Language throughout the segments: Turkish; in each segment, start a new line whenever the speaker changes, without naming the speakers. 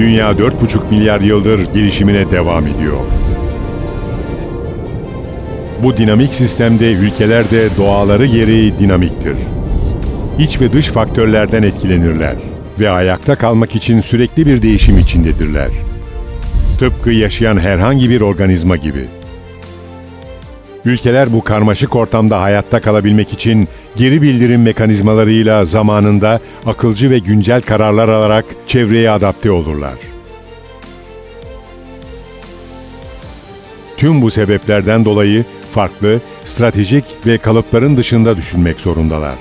Dünya 4,5 milyar yıldır gelişimine devam ediyor. Bu dinamik sistemde ülkeler de doğaları gereği dinamiktir. İç ve dış faktörlerden etkilenirler ve ayakta kalmak için sürekli bir değişim içindedirler. Tıpkı yaşayan herhangi bir organizma gibi. Ülkeler bu karmaşık ortamda hayatta kalabilmek için geri bildirim mekanizmalarıyla zamanında akılcı ve güncel kararlar alarak çevreye adapte olurlar. Tüm bu sebeplerden dolayı farklı, stratejik ve kalıpların dışında düşünmek zorundalar.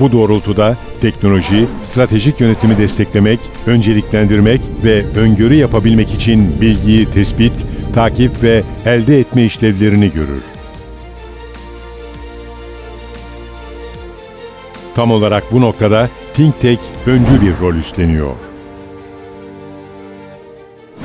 Bu doğrultuda teknoloji, stratejik yönetimi desteklemek, önceliklendirmek ve öngörü yapabilmek için bilgiyi tespit, takip ve elde etme işlevlerini görür. Tam olarak bu noktada ThinkTech öncü bir rol üstleniyor.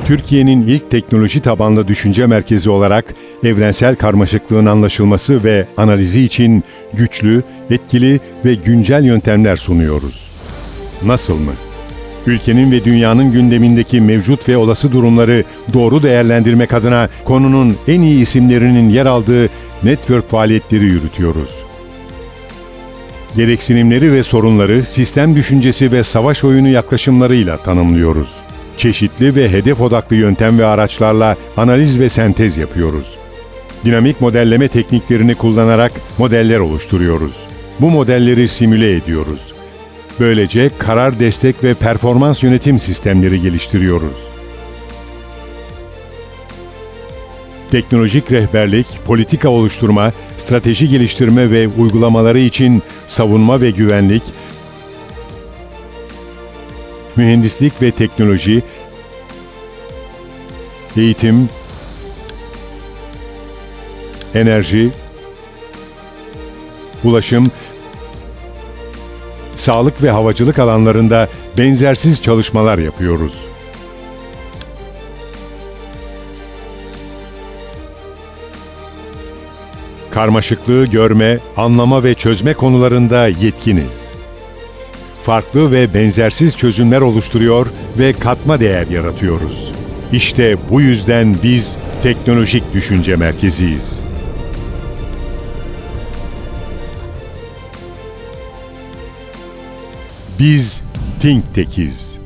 Türkiye'nin ilk teknoloji tabanlı düşünce merkezi olarak evrensel karmaşıklığın anlaşılması ve analizi için güçlü, etkili ve güncel yöntemler sunuyoruz. Nasıl mı? Ülkenin ve dünyanın gündemindeki mevcut ve olası durumları doğru değerlendirmek adına konunun en iyi isimlerinin yer aldığı network faaliyetleri yürütüyoruz. Gereksinimleri ve sorunları sistem düşüncesi ve savaş oyunu yaklaşımlarıyla tanımlıyoruz. Çeşitli ve hedef odaklı yöntem ve araçlarla analiz ve sentez yapıyoruz. Dinamik modelleme tekniklerini kullanarak modeller oluşturuyoruz. Bu modelleri simüle ediyoruz. Böylece karar destek ve performans yönetim sistemleri geliştiriyoruz. Teknolojik rehberlik, politika oluşturma, strateji geliştirme ve uygulamaları için savunma ve güvenlik, mühendislik ve teknoloji, eğitim, enerji, ulaşım, sağlık ve havacılık alanlarında benzersiz çalışmalar yapıyoruz. Karmaşıklığı görme, anlama ve çözme konularında yetkiniz. Farklı ve benzersiz çözümler oluşturuyor ve katma değer yaratıyoruz. İşte bu yüzden biz teknolojik düşünce merkeziyiz. Biz ThinkTech'iz.